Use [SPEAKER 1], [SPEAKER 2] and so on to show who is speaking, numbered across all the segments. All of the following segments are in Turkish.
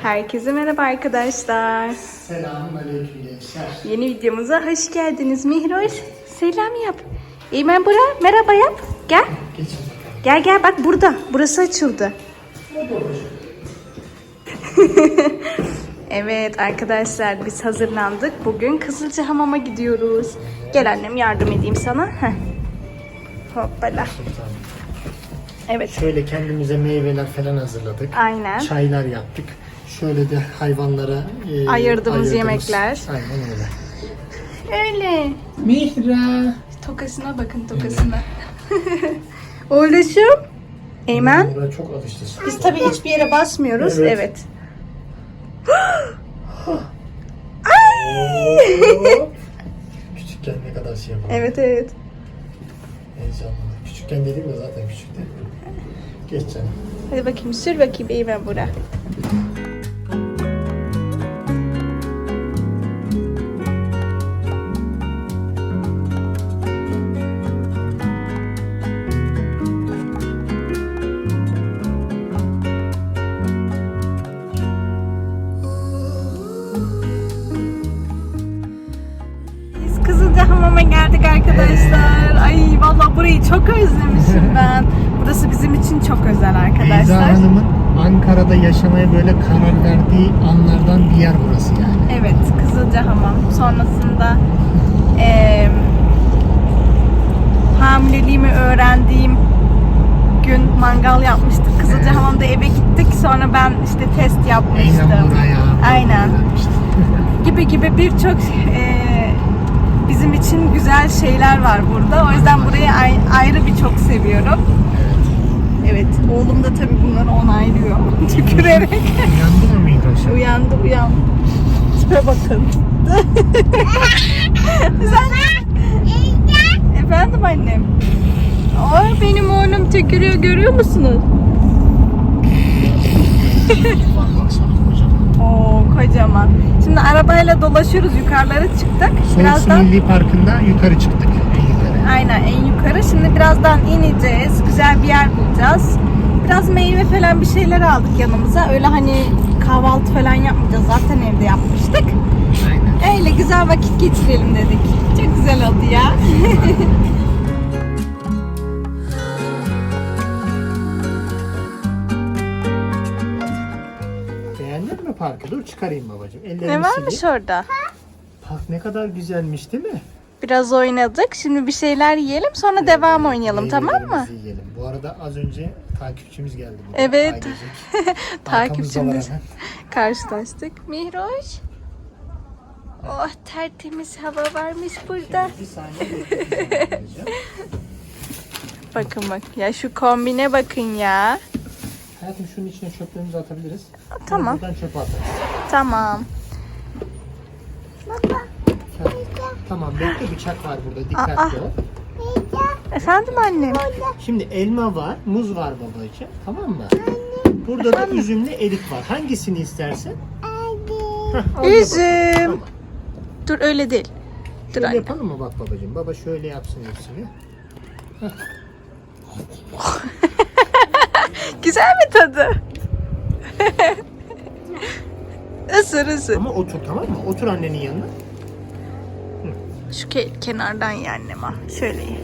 [SPEAKER 1] Herkese merhaba arkadaşlar.
[SPEAKER 2] Selamun aleyküm gençler.
[SPEAKER 1] Yeni videomuza hoş geldiniz. Mihroş selam yap. Eymen Bura merhaba yap. Gel.
[SPEAKER 2] Geçin bakalım.
[SPEAKER 1] Gel gel bak burada. Burası açıldı. evet arkadaşlar biz hazırlandık. Bugün Kızılca Hamam'a gidiyoruz. Gel annem yardım edeyim sana. Heh. Hoppala. Evet.
[SPEAKER 2] Şöyle kendimize meyveler falan hazırladık.
[SPEAKER 1] Aynen.
[SPEAKER 2] Çaylar yaptık. Şöyle de hayvanlara e,
[SPEAKER 1] Ayırdığımız yemekler.
[SPEAKER 2] Aynen öyle.
[SPEAKER 1] Öyle.
[SPEAKER 2] Mihra.
[SPEAKER 1] Tokasına bakın tokasına. Oğluşum. Eymen.
[SPEAKER 2] Mihra çok alıştı.
[SPEAKER 1] Biz tabii hiçbir yere basmıyoruz.
[SPEAKER 2] Evet.
[SPEAKER 1] Evet. Ay!
[SPEAKER 2] Küçükken ne kadar şey yapalım.
[SPEAKER 1] evet evet.
[SPEAKER 2] Heyecanlı. Küçükken dediğim de zaten küçüktü. Geç canım.
[SPEAKER 1] Hadi bakayım sür bakayım Eymen bura. Hamam'a geldik arkadaşlar. Ay vallahi burayı çok özlemişim ben. Burası bizim için çok özel
[SPEAKER 2] Beyza
[SPEAKER 1] arkadaşlar.
[SPEAKER 2] Hanım'ın Ankara'da yaşamaya böyle karar verdiği anlardan bir yer burası yani.
[SPEAKER 1] Evet, Kızılca Hamam. Sonrasında eee hamileliğimi öğrendiğim gün mangal yapmıştık. Kızılca
[SPEAKER 2] Evet.
[SPEAKER 1] Hamam'da eve gittik. Sonra ben işte test yapmıştım.
[SPEAKER 2] Aynen buraya.
[SPEAKER 1] Aynen. Gibi gibi birçok eee, bizim için güzel şeyler var burada. O yüzden burayı ay- ayrı bir çok seviyorum. Evet, oğlum da tabii bunları onaylıyor. Tükürerek.
[SPEAKER 2] Uyandı mı Mihra?
[SPEAKER 1] Uyandı uyandı. Tipe bakın. Sen... Efendim annem. Ay benim oğlum tükürüyor görüyor musunuz?
[SPEAKER 2] Kocaman.
[SPEAKER 1] Şimdi arabayla dolaşıyoruz yukarılara çıktık. Birazdan
[SPEAKER 2] Milli Parkı'nda yukarı çıktık. En yukarı.
[SPEAKER 1] aynen en yukarı. Şimdi birazdan ineceğiz. Güzel bir yer bulacağız. Biraz meyve falan bir şeyler aldık yanımıza. Öyle hani kahvaltı falan yapmayacağız. Zaten evde yapmıştık.
[SPEAKER 2] Aynen.
[SPEAKER 1] Öyle güzel vakit geçirelim dedik. Çok güzel oldu ya.
[SPEAKER 2] parkı? Dur çıkarayım babacığım. Ellerimi
[SPEAKER 1] ne varmış
[SPEAKER 2] sileyim.
[SPEAKER 1] orada?
[SPEAKER 2] Park ne kadar güzelmiş değil mi?
[SPEAKER 1] Biraz oynadık. Şimdi bir şeyler yiyelim sonra devam oynayalım tamam mı?
[SPEAKER 2] Meyvelerimizi Yiyelim. Bu arada az önce takipçimiz geldi. buraya.
[SPEAKER 1] Evet.
[SPEAKER 2] Ailecek. Arkamızdalar
[SPEAKER 1] Takipçimiz.
[SPEAKER 2] hemen.
[SPEAKER 1] Karşılaştık. Mihroş. Oh tertemiz hava varmış burada.
[SPEAKER 2] Bir saniye bekleyin.
[SPEAKER 1] Bakın bak. Ya şu kombine bakın ya.
[SPEAKER 2] Hayatım şunun içine çöplerimizi atabiliriz.
[SPEAKER 1] Tamam.
[SPEAKER 2] Buradan çöpe atarız.
[SPEAKER 1] Tamam.
[SPEAKER 2] Tamam bekle bıçak var burada dikkatli ol.
[SPEAKER 1] Efendim annem.
[SPEAKER 2] Şimdi elma var, muz var babacığım. Tamam mı? Burada da üzümlü erik var. Hangisini istersen? Heh, al
[SPEAKER 1] Üzüm.
[SPEAKER 2] Tamam.
[SPEAKER 1] Dur öyle değil. Dur
[SPEAKER 2] Şöyle
[SPEAKER 1] anne.
[SPEAKER 2] yapalım mı bak babacığım? Baba şöyle yapsın hepsini.
[SPEAKER 1] Güzel mi tadı? Isır ısır.
[SPEAKER 2] Ama otur tamam mı? Otur annenin yanına.
[SPEAKER 1] Şu ke- kenardan ye annem al. Şöyle ye.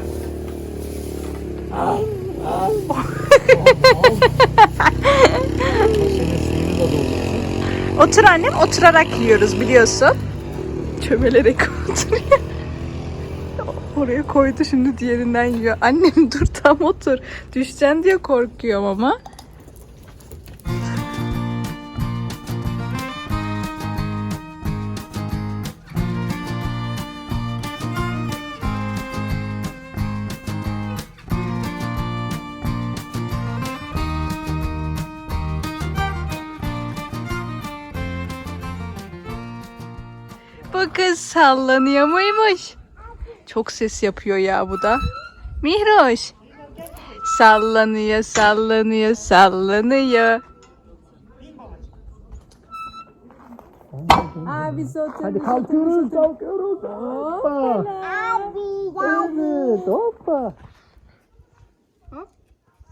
[SPEAKER 2] Senin suyunu da doldursun.
[SPEAKER 1] Otur annem oturarak yiyoruz biliyorsun. Çömelerek oturuyor. Oraya koydu şimdi diğerinden yiyor. Annem dur tam otur. Düşeceksin diye korkuyorum ama. Bu kız sallanıyor muymuş? Çok ses yapıyor ya bu da. Mihroş. Sallanıyor, sallanıyor, sallanıyor. Abi otur.
[SPEAKER 2] Hadi kalkıyoruz, kalkıyoruz. Hoppa. Evet, hoppa.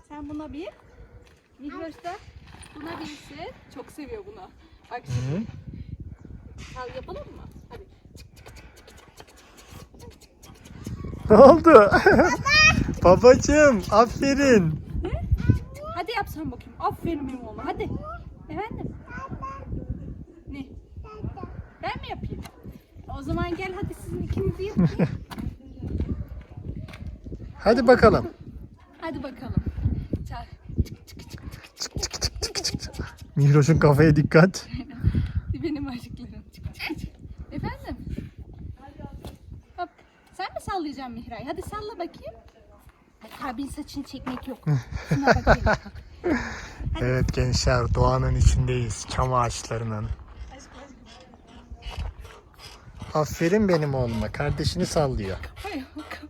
[SPEAKER 1] Sen buna bir. Mihroş da. Buna binsin. Çok seviyor bunu. Bak şimdi. Sal yapalım mı?
[SPEAKER 2] Ne oldu? Babacım aferin.
[SPEAKER 1] Hadi yap sen bakayım. Aferin benim oğluma. Hadi. Efendim? Ne? Ben mi yapayım? O zaman gel hadi sizin ikinizi yapın.
[SPEAKER 2] Hadi bakalım.
[SPEAKER 1] hadi bakalım. Çal.
[SPEAKER 2] Mihroş'un kafaya dikkat.
[SPEAKER 1] Benim aşıklarım. Çık, çık, çık. Efendim? Hop. Sallayacaksın Mihray? Hadi salla bakayım. Hadi abin saçını çekmek yok. Şuna bakayım.
[SPEAKER 2] Evet gençler doğanın içindeyiz. Çam ağaçlarının. Aferin benim oğluma. Kardeşini sallıyor.
[SPEAKER 1] Hay bakalım.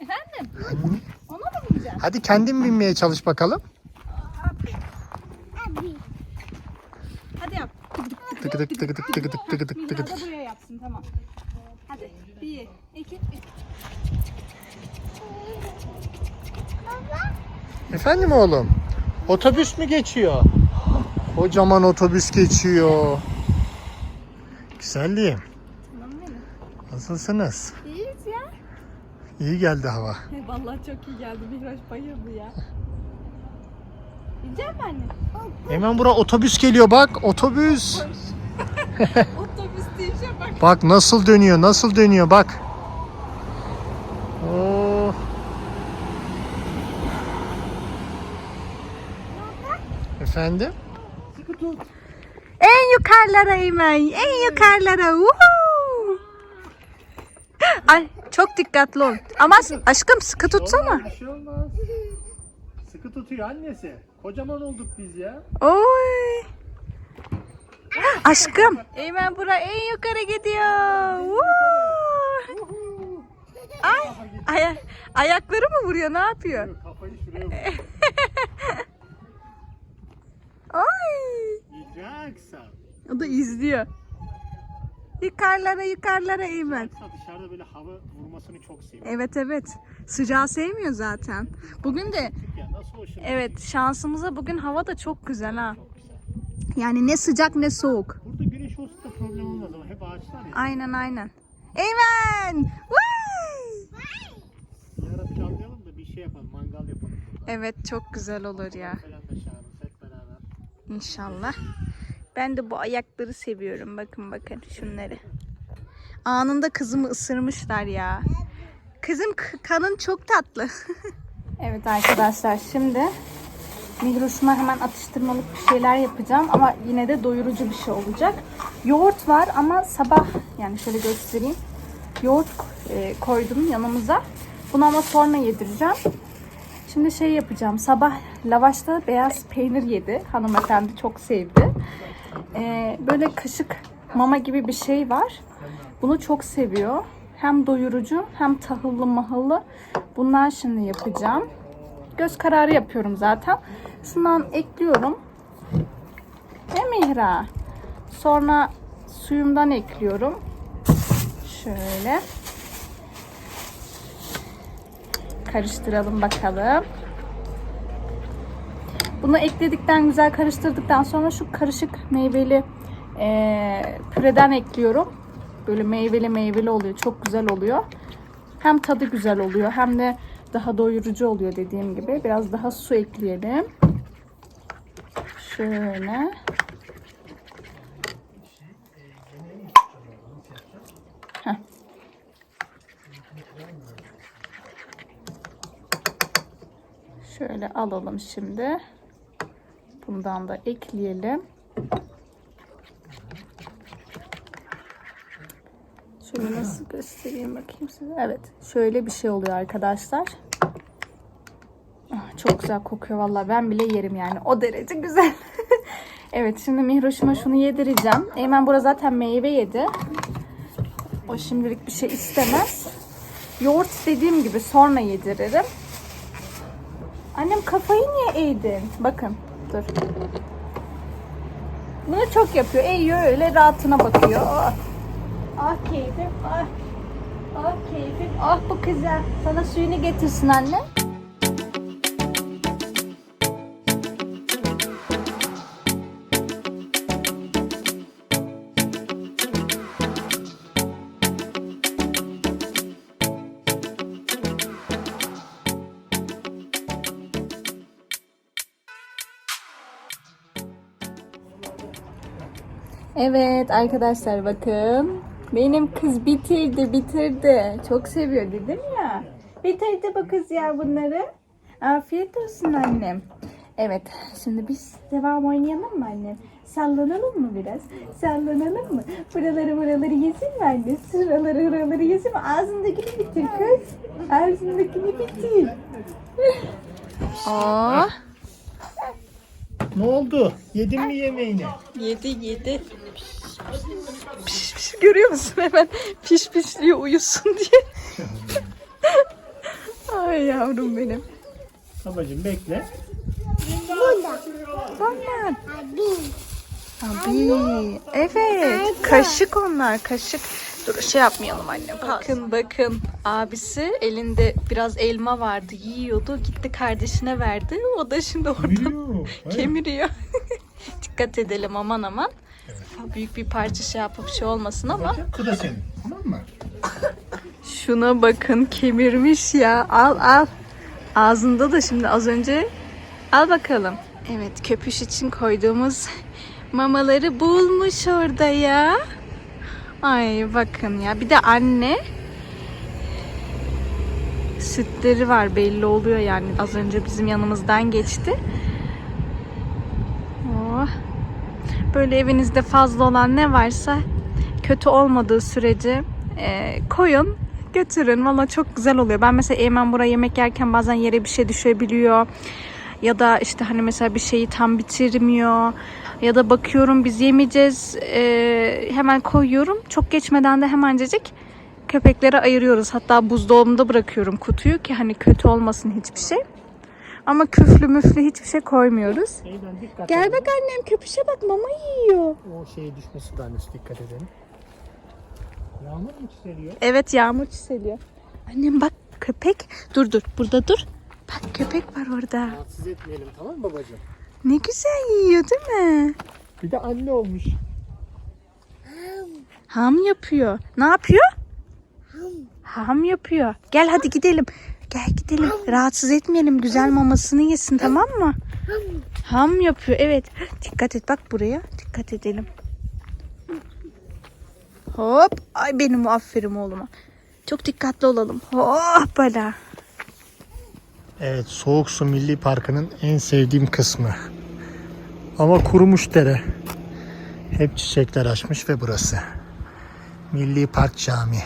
[SPEAKER 1] Efendim? Ona mı bineceksin?
[SPEAKER 2] Hadi kendin binmeye çalış bakalım.
[SPEAKER 1] tıkı
[SPEAKER 2] tık tıkı tık tıkı tık tıkı tık tık. Efendim oğlum? Otobüs mü geçiyor? Kocaman otobüs geçiyor. Güzelliğim. Nasılsınız?
[SPEAKER 1] İyiyiz ya.
[SPEAKER 2] İyi geldi hava.
[SPEAKER 1] Vallahi çok iyi geldi. Mihraç bayıldı ya. Gideceğim mi anne?
[SPEAKER 2] Hemen bura otobüs geliyor bak. Otobüs.
[SPEAKER 1] Otobüs değişe bak.
[SPEAKER 2] Bak nasıl dönüyor, nasıl dönüyor bak. Oo. Efendim?
[SPEAKER 1] En yukarılara Eymen. En yukarılara. Woohoo! Ay çok dikkatli ol. Ama aşkım sıkı tutsana.
[SPEAKER 2] Bir şey olmaz. Sıkı tutuyor annesi. Kocaman olduk biz ya.
[SPEAKER 1] Oy. Aşkım. Eymen bura en yukarı gidiyor. Woo! Ay, aya- ayakları mı vuruyor? Ne yapıyor?
[SPEAKER 2] Kafayı şuraya vur.
[SPEAKER 1] Ay.
[SPEAKER 2] Yiyeceksen.
[SPEAKER 1] O da izliyor. Yukarılara yukarılara Eymen.
[SPEAKER 2] Dışarıda böyle hava vurmasını çok seviyor.
[SPEAKER 1] Evet evet. Sıcağı sevmiyor zaten. Bugün de
[SPEAKER 2] Ya nasıl hoşuna
[SPEAKER 1] evet şansımıza bugün hava da çok güzel ha. Yani ne sıcak ne soğuk.
[SPEAKER 2] Burada güneş olsa da problem olmaz ama hep ağaçlar ya.
[SPEAKER 1] Aynen aynen.
[SPEAKER 2] Bir ara planlayalım da bir şey yapalım, mangal yapalım. burada.
[SPEAKER 1] Evet çok güzel olur ya. İnşallah. Ben de bu ayakları seviyorum. Bakın bakın şunları. Anında kızımı ısırmışlar ya. Kızım kanın çok tatlı. evet arkadaşlar şimdi Migros'uma hemen atıştırmalık bir şeyler yapacağım ama yine de doyurucu bir şey olacak. Yoğurt var ama sabah yani şöyle göstereyim. Yoğurt e, koydum yanımıza. Bunu ama sonra yedireceğim. Şimdi şey yapacağım. Sabah lavaşta beyaz peynir yedi. Hanımefendi çok sevdi. Ee, böyle kaşık mama gibi bir şey var. Bunu çok seviyor. Hem doyurucu hem tahıllı mahıllı. Bundan şimdi yapacağım. Göz kararı yapıyorum zaten. Şundan ekliyorum. Mi Mihra? Sonra suyumdan ekliyorum. Şöyle. Karıştıralım bakalım. Bunu ekledikten güzel karıştırdıktan sonra şu karışık meyveli eee, püreden ekliyorum. Böyle meyveli meyveli oluyor. Çok güzel oluyor. Hem tadı güzel oluyor hem de daha doyurucu oluyor dediğim gibi. Biraz daha su ekleyelim. Şöyle. Şöyle alalım şimdi. Bundan da ekleyelim. Şöyle nasıl göstereyim bakayım size. Evet. Şöyle bir şey oluyor arkadaşlar. Ah, Çok güzel kokuyor vallahi. Ben bile yerim yani. O derece güzel. evet şimdi Mihroş'uma şunu yedireceğim. Eymen burada zaten meyve yedi. O şimdilik bir şey istemez. Yoğurt dediğim gibi sonra yediririm. Annem kafayı niye eğdin? Bakın dur. Bunu çok yapıyor. Eğiyor öyle rahatına bakıyor. Ah, Ah keyfim, ah. Ah keyfim, ah bu kıza. Sana suyunu getirsin anne. Evet arkadaşlar bakın benim kız bitirdi bitirdi. Çok seviyor dedim ya. Bitirdi bu kız ya bunları. Afiyet olsun annem. Evet şimdi biz devam oynayalım mı annem? Sallanalım mı biraz? Sallanalım mı? Buraları buraları yesin mi anne? Sıraları buraları yesin mi? Ağzındakini bitir kız. Ağzındakini bitir. Aa,
[SPEAKER 2] Ne oldu? Yedin mi yemeğini?
[SPEAKER 1] Yedi yedi. Görüyor musun hemen piş piş diye uyusun diye. Ay yavrum benim.
[SPEAKER 2] Babacım bekle.
[SPEAKER 1] Tamam. Abi. Evet. Kaşık onlar kaşık. Dur şey yapmayalım annem. Bakın bakın. Abisi elinde biraz elma vardı yiyordu. Gitti kardeşine verdi. O da şimdi oradan kemiriyor. Dikkat edelim aman aman. Büyük bir parça şey yapıp şey olmasın ama.
[SPEAKER 2] Bu da senin. Tamam mı?
[SPEAKER 1] Şuna bakın kemirmiş ya. Al al. Ağzında da şimdi az önce. Al bakalım. Evet köpüş için koyduğumuz mamaları bulmuş orada ya. Ay bakın ya. Bir de anne sütleri var belli oluyor yani. Az önce bizim yanımızdan geçti. Oh. Böyle evinizde fazla olan ne varsa kötü olmadığı sürece e, koyun götürün. Valla çok güzel oluyor. Ben mesela Eymen buraya yemek yerken bazen yere bir şey düşebiliyor. Ya da işte hani mesela bir şeyi tam bitirmiyor. Ya da bakıyorum biz yemeyeceğiz. e, hemen koyuyorum. Çok geçmeden de hemencecik köpeklere ayırıyoruz. Hatta buzdolabında bırakıyorum kutuyu ki hani kötü olmasın hiçbir şey. Ama küflü müflü hiçbir şey koymuyoruz.
[SPEAKER 2] Şeyden dikkat
[SPEAKER 1] Gel bak annem köpüşe bak mama yiyor.
[SPEAKER 2] O şeye düşmesi de annesi dikkat edelim. Yağmur mu çiseliyor?
[SPEAKER 1] Evet yağmur çiseliyor. Annem bak köpek. Dur dur burada dur. Bak köpek var orada.
[SPEAKER 2] Rahatsız etmeyelim tamam mı babacığım?
[SPEAKER 1] Ne güzel yiyor değil mi?
[SPEAKER 2] Bir de anne olmuş.
[SPEAKER 1] Ham yapıyor. Ne yapıyor? Ham yapıyor. Gel hadi gidelim. Gel gidelim. Rahatsız etmeyelim. Güzel mamasını yesin tamam mı? Ham yapıyor. Evet. Dikkat et bak buraya. Dikkat edelim. Hop. Ay benim aferin oğluma. Çok dikkatli olalım. Hoppala.
[SPEAKER 2] Evet Soğuk Su Milli Parkı'nın en sevdiğim kısmı. Ama kurumuş dere. Hep çiçekler açmış ve burası. Milli Park Camii.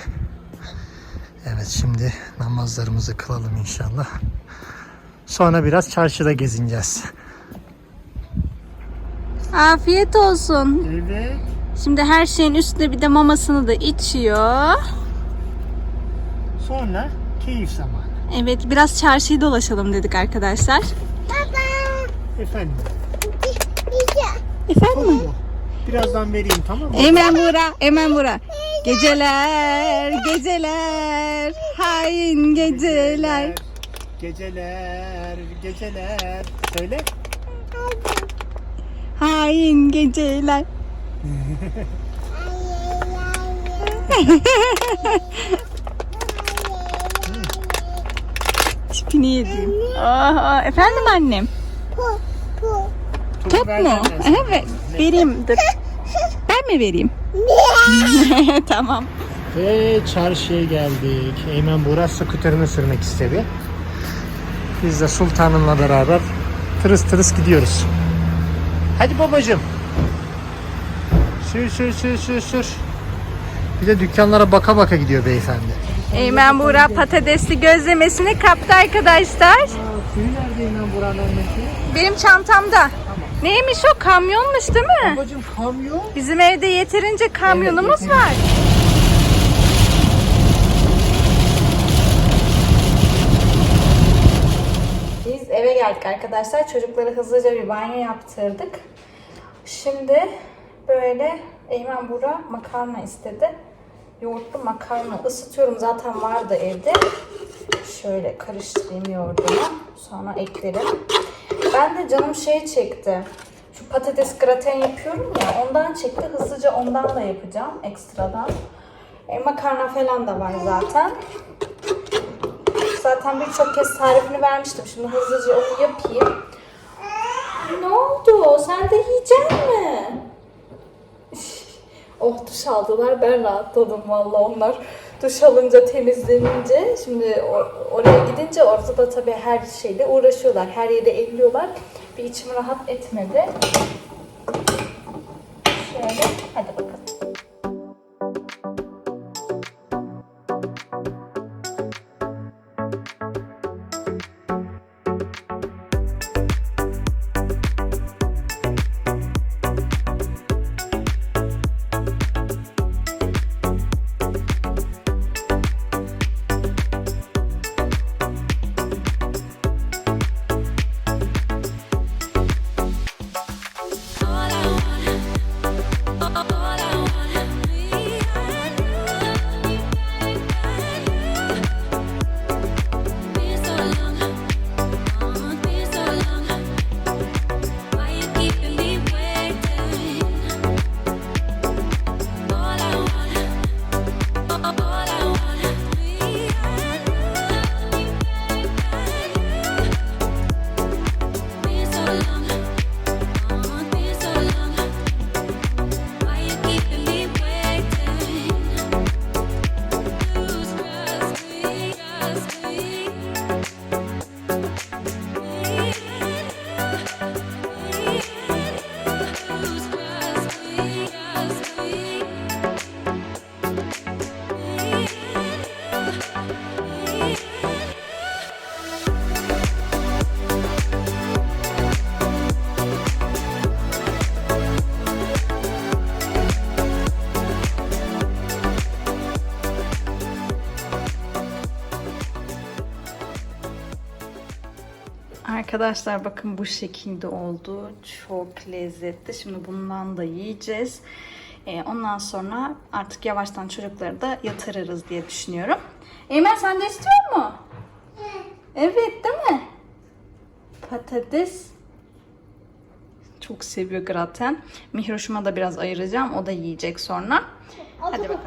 [SPEAKER 2] Evet şimdi namazlarımızı kılalım inşallah. Sonra biraz çarşıda gezineceğiz.
[SPEAKER 1] Afiyet olsun.
[SPEAKER 2] Evet.
[SPEAKER 1] Şimdi her şeyin üstüne bir de mamasını da içiyor.
[SPEAKER 2] Sonra keyif zamanı.
[SPEAKER 1] Evet biraz çarşıyı dolaşalım dedik arkadaşlar.
[SPEAKER 2] Efendim.
[SPEAKER 1] Efendim?
[SPEAKER 2] Birazdan vereyim tamam mı?
[SPEAKER 1] Hemen bura, hemen bura. Geceler, geceler, hain geceler.
[SPEAKER 2] Geceler, geceler. Söyle.
[SPEAKER 1] Hain geceler. Tipini yedim. Aa, efendim annem. Top mu? Evet. Vereyim. Dur. Ben mi vereyim? tamam.
[SPEAKER 2] Ve çarşıya geldik. Eymen Buğra skuterini sürmek istedi. Biz de sultanımla beraber tırıs tırıs gidiyoruz. Hadi babacığım. Sür sür sür sür sür. Bir de dükkanlara baka baka gidiyor beyefendi.
[SPEAKER 1] Eymen Buğra patatesli gözlemesini kaptı arkadaşlar.
[SPEAKER 2] Suyu nerede Eymen annesi?
[SPEAKER 1] Benim çantamda. Neymiş o? Kamyonmuş değil mi?
[SPEAKER 2] Babacığım kamyon.
[SPEAKER 1] Bizim evde yeterince kamyonumuz
[SPEAKER 2] yeterince.
[SPEAKER 1] var. Biz eve geldik arkadaşlar. Çocuklara hızlıca bir banyo yaptırdık. Şimdi böyle Eymen Bura makarna istedi. Yoğurtlu makarna ısıtıyorum. Zaten vardı evde. Şöyle karıştırayım yoğurdunu. Sonra eklerim. Ben de canım şey çekti. Şu patates graten yapıyorum ya ondan çekti. Hızlıca ondan da yapacağım ekstradan. E, makarna falan da var zaten. Zaten birçok kez tarifini vermiştim. Şimdi hızlıca onu yapayım. Ne oldu? Sen de yiyecek mi? Üf, duş aldılar. Ben rahatladım valla onlar duş alınca temizlenince. Şimdi o- oraya gidince orada da tabii her şeyle uğraşıyorlar. Her yere elliyorlar. Bir içim rahat etmedi. Arkadaşlar bakın bu şekilde oldu. Çok lezzetli. Şimdi bundan da yiyeceğiz. Ee, ondan sonra artık yavaştan çocukları da yatırırız diye düşünüyorum. Eymen sen de istiyor mu? Evet değil mi? Patates. Çok seviyor graten. Mihroş'uma da biraz ayıracağım. O da yiyecek sonra. Hadi bakalım.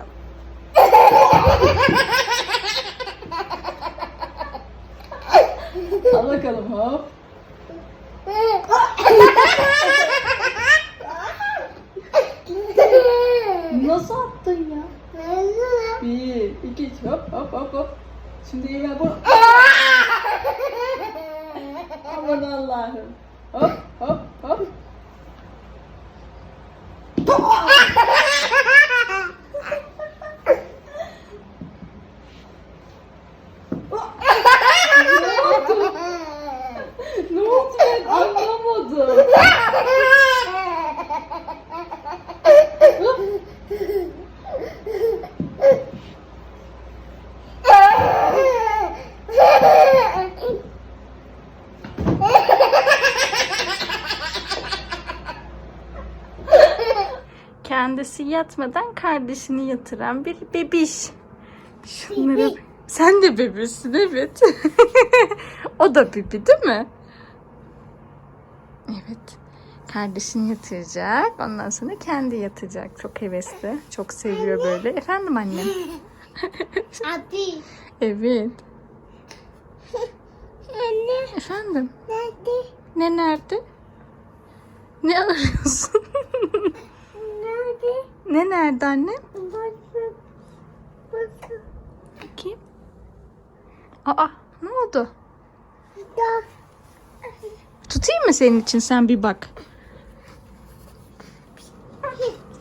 [SPEAKER 1] Al bakalım hop. Nasıl attın ya? Bir, iki, üç, hop hop hop hop. Şimdi Eymen bunu... Aman Allah'ım. Hop hop hop. Ne oldu ben anlamadım. Kendisi yatmadan kardeşini yatıran bir bebiş. Şunlara... Sen de bebesin evet. o da bebi değil mi? Evet. Kardeşini yatıracak. Ondan sonra kendi yatacak. Çok hevesli. Çok seviyor böyle. Efendim annem?
[SPEAKER 3] Abi.
[SPEAKER 1] Evet.
[SPEAKER 3] Anne.
[SPEAKER 1] Efendim?
[SPEAKER 3] Nerede?
[SPEAKER 1] Ne nerede? Ne arıyorsun?
[SPEAKER 3] Nerede?
[SPEAKER 1] Ne nerede.
[SPEAKER 3] Bakın.
[SPEAKER 1] Bakayım. Aa ne oldu? Tutayım mı senin için sen bir bak.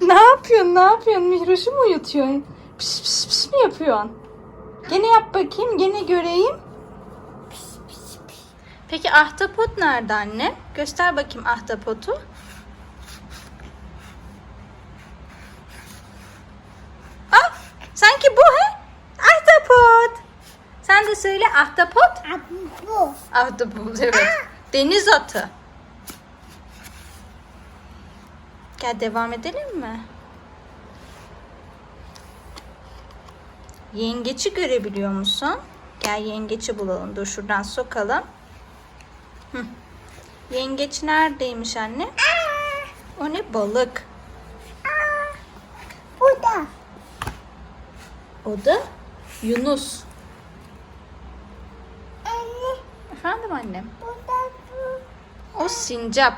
[SPEAKER 1] Ne yapıyorsun? Ne yapıyorsun? Mihroş'u mu uyutuyorsun? Pis pis pis mi yapıyorsun? Gene yap bakayım. Gene göreyim. Peki ahtapot nerede anne? Göster bakayım ahtapotu. Ah, sanki bu he? Ahtapot. Sen de söyle ahtapot.
[SPEAKER 3] Bu.
[SPEAKER 1] Ahtapot evet. Deniz atı. Gel devam edelim mi? Yengeçi görebiliyor musun? Gel yengeçi bulalım. Dur şuradan sokalım. Hı. Yengeç neredeymiş anne? O ne balık?
[SPEAKER 3] Bu da.
[SPEAKER 1] O da Yunus.
[SPEAKER 3] Anne.
[SPEAKER 1] Efendim annem? O sincap.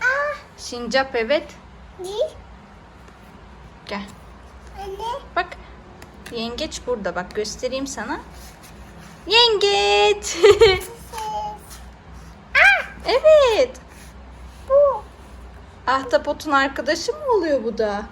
[SPEAKER 3] Ah.
[SPEAKER 1] Sincap evet. Gel. Bak. Yengeç burada. Bak göstereyim sana. Yengeç. evet.
[SPEAKER 3] Bu.
[SPEAKER 1] Ahtapotun arkadaşı mı oluyor bu da?